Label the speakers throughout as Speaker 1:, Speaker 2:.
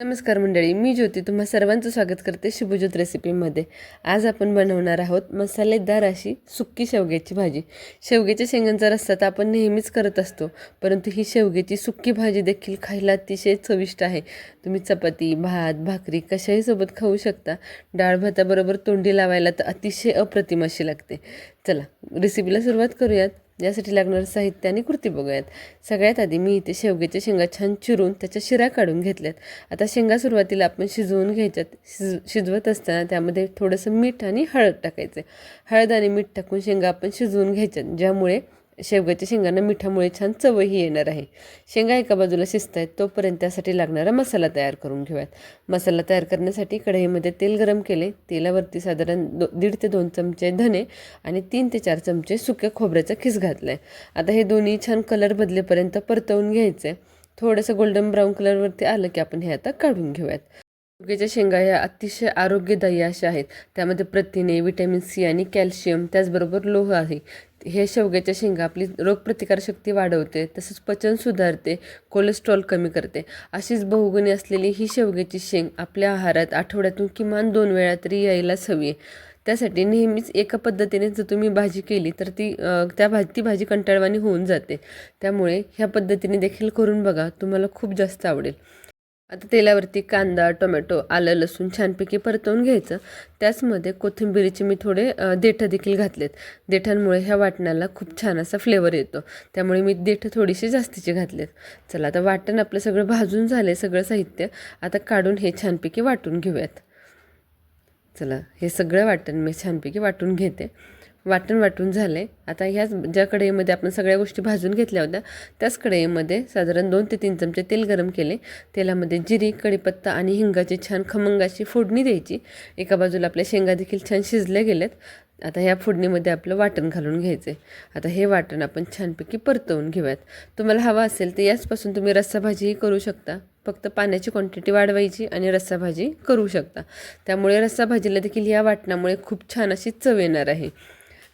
Speaker 1: नमस्कार मंडळी मी ज्योती तुम्हा सर्वांचं स्वागत करते शुभज्योत रेसिपीमध्ये. आज आपण बनवणार आहोत मसालेदार अशी सुक्की शेवग्याची भाजी. शेवग्याच्या शेंगांचा रस्सा तर आपण नेहमीच करत असतो परंतु ही शेवग्याची सुक्की भाजी देखील खायला अतिशय चविष्ट आहे. तुम्ही चपाती भात भाकरी कशाही सोबत खाऊ शकता. डाळ भाताबरोबर तोंडी लावायला तर अतिशय अप्रतिम अशी लागते. चला रेसिपीला सुरुवात करूयात. यासाठी लागणारं साहित्य आणि कृती बघूयात. सगळ्यात आधी मी इथे शेवग्याच्या शेंगा छान चिरून त्याच्या शिरा काढून घेतल्यात. आता शेंगा सुरुवातीला आपण शिजवून घ्यायच्यात. शिज शिजवत असताना त्यामध्ये थोडंसं मीठ आणि हळद टाकायचं. हळद आणि मीठ टाकून शेंगा आपण शिजवून घ्यायच्यात ज्यामुळे शेवग्याच्या शेंगांना मिठामुळे छान चवही येणार आहे. शेंगा एका बाजूला शिजत आहेत तोपर्यंत त्यासाठी लागणारा मसाला तयार करून घेऊयात. मसाला तयार करण्यासाठी कढईमध्ये तेल गरम केले तेलावरती साधारण दो दीड ते दोन चमचे धने आणि तीन ते चार चमचे सुक्या खोबऱ्याचा खिस घातला आहे आता हे दोन्ही छान कलर बदलेपर्यंत परतवून घ्यायचं आहे थोडंसं गोल्डन ब्राऊन कलरवरती आलं की आपण हे आता काढून घेऊयात. शेवग्याच्या शेंगा ह्या अतिशय आरोग्यदायी अशा आहेत. त्यामध्ये प्रथिने विटॅमिन सी आणि कॅल्शियम त्याचबरोबर लोह आहे. हे शेवग्याच्या शेंगा आपली रोगप्रतिकारशक्ती वाढवते तसंच पचन सुधारते कोलेस्ट्रॉल कमी करते. अशीच बहुगुणी असलेली ही शेवग्याची शेंग आपल्या आहारात आठवड्यातून किमान दोन वेळा तरी यायलाच हवी. आहे त्यासाठी नेहमीच एका पद्धतीने जर तुम्ही भाजी केली तर ती त्या भाजी ती भाजी कंटाळवाणी होऊन जाते. त्यामुळे ह्या पद्धतीने देखील करून बघा तुम्हाला खूप जास्त आवडेल. आता तेलावरती कांदा टोमॅटो आलं लसूण छानपैकी परतवून घ्यायचं. त्याचमध्ये कोथिंबिरीचे मी थोडे देठं देखील घातलेत. देठांमुळे ह्या वाटणाला खूप छान असा फ्लेवर येतो. त्यामुळे मी देठं थोडीशी जास्तीचे घातलेत. चला आता वाटण आपलं सगळं भाजून झालं सगळं साहित्य. आता काढून हे छानपैकी वाटून घेऊयात. चला हे सगळं वाटण मी छानपैकी वाटून घेते. वाटण वाटून झालं आहे आता ह्याच ज्या कढईमध्ये आपण सगळ्या गोष्टी भाजून घेतल्या होत्या त्याच कढईमध्ये साधारण दोन ते तीन चमचे तेल गरम केले. तेलामध्ये जिरी कढीपत्ता आणि हिंगाची छान खमंगाची फोडणी द्यायची. एका बाजूला आपल्या शेंगा देखील छान शिजले गेलेत आता ह्या फोडणीमध्ये आपलं वाटण घालून घ्यायचं आहे आता हे वाटण आपण छानपैकी परतवून घेऊयात. तुम्हाला हवं असेल तर याचपासून तुम्ही रस्साभाजीही करू शकता. फक्त पाण्याची क्वांटिटी वाढवायची आणि रस्साभाजी करू शकता. त्यामुळे रस्साभाजीला देखील या वाटणामुळे खूप छान अशी चव येणार आहे.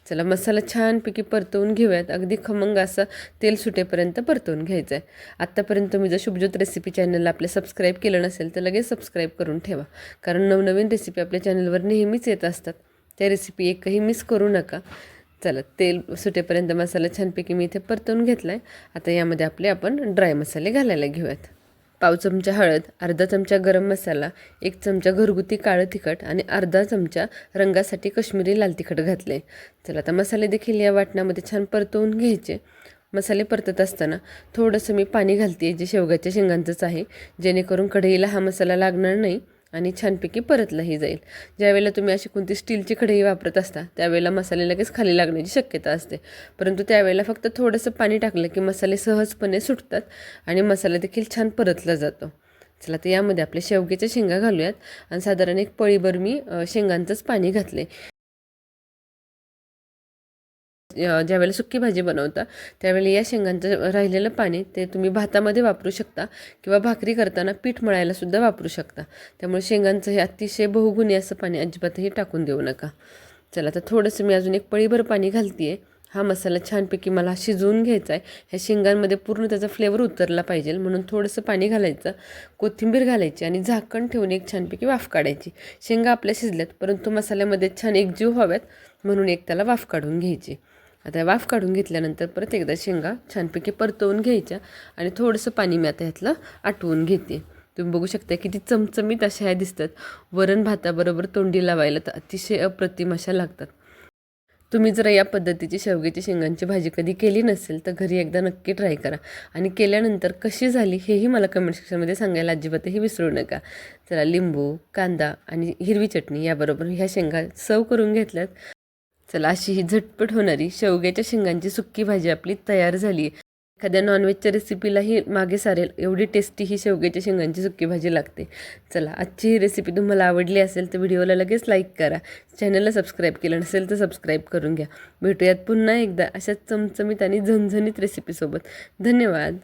Speaker 1: चला मसाला छानपैकी परतवून घेऊयात. अगदी खमंग असं तेल सुटेपर्यंत परतवून घ्यायचं आहे आत्तापर्यंत तुम्ही जर शुभज्योत रेसिपी चॅनलला आपलं सबस्क्राईब केलं नसेल तर लगेच सबस्क्राईब करून ठेवा. कारण नवनवीन रेसिपी आपल्या चॅनलवर नेहमीच येत असतात. त्या रेसिपी एकही मिस करू नका. चला तेल सुटेपर्यंत मसाला छानपैकी मी इथे परतवून घेतला आहे आता यामध्ये आपले आपण ड्राय मसाले घालायला घेऊयात. पाव चमचा हळद अर्धा चमचा गरम मसाला एक चमचा घरगुती काळं तिखट आणि अर्धा चमचा रंगासाठी कश्मीरी लाल तिखट घातले. चला आता मसाले देखील या वाटणामध्ये छान परतवून घ्यायचे. मसाले परतत असताना थोडंसं मी पाणी घालते जे शेवग्याच्या शेंगांचंच आहे. जेणेकरून कढईला हा मसाला लागणार नाही. आणि छानपैकी परतलाही जाईल. ज्यावेळेला तुम्ही अशी कोणती स्टीलची कढई वापरत असता त्यावेळेला मसाले लगेच खाली लागण्याची शक्यता असते. परंतु त्यावेळेला फक्त थोडंसं पाणी टाकलं की मसाले सहजपणे सुटतात आणि मसाला देखील छान परतला जातो. चला तर यामध्ये आपले शेवग्याच्या शेंगा घालूयात. आणि साधारण एक पळीभर मी शेंगांचंच पाणी घातले ज्यावेळेला सुक्की भाजी बनवता त्यावेळेला या शेंगांचं राहिलेलं पाणी ते तुम्ही भातामध्ये वापरू शकता किंवा भाकरी करताना पीठ मळायलासुद्धा वापरू शकता. त्यामुळे शेंगांचं हे अतिशय बहुगुणी असं पाणी अजिबातही टाकून देऊ नका. चला तर थोडंसं मी अजून एक पळीभर पाणी घालते आहे हा मसाला छानपैकी मला शिजवून घ्यायचा आहे ह्या शेंगांमध्ये पूर्ण त्याचा फ्लेवर उतरला पाहिजे म्हणून थोडंसं पाणी घालायचं कोथिंबीर घालायची आणि झाकण ठेवून एक छानपैकी वाफ काढायची. शेंगा आपल्या शिजल्यात परंतु मसाल्यामध्ये छान एकजीव व्हाव्यात म्हणून एक त्याला वाफ काढून घ्यायची. आता वाफ काढून घेतल्यानंतर परत एकदा शेंगा छानपैकी परतवून घ्यायच्या आणि थोडंसं पाणी मी आता ह्यातलं आटवून घेते. तुम्ही बघू शकता किती चमचमीत अशा ह्या दिसतात. वरण भाताबरोबर तोंडी लावायला तर अतिशय अप्रतिम अशा लागतात. तुम्ही जर या पद्धतीची शेवग्याची शेंगांची भाजी कधी केली नसेल तर घरी एकदा नक्की ट्राय करा. आणि केल्यानंतर कशी झाली हेही मला कमेंट सेक्शनमध्ये सांगायला अजिबातही विसरू नका. चला लिंबू कांदा आणि हिरवी चटणी याबरोबर ह्या शेंगा सर्व करून घेतल्यात. चला अशी ही झटपट होणारी शेवग्याच्या शेंगांची सुक्की भाजी आपली तयार झाली. एखाद्या नॉनव्हेजच्या रेसिपीलाही मागे सारेल एवढी टेस्टी ही शेवग्याच्या शेंगांची सुक्की भाजी लागते. चला आजची ही रेसिपी तुम्हाला आवडली असेल तर व्हिडिओला लगेच लाईक करा. चॅनलला सबस्क्राईब केलं नसेल तर सबस्क्राईब करून घ्या. भेटूयात पुन्हा एकदा अशाच चमचमीत आणि झणझणीत रेसिपीसोबत धन्यवाद.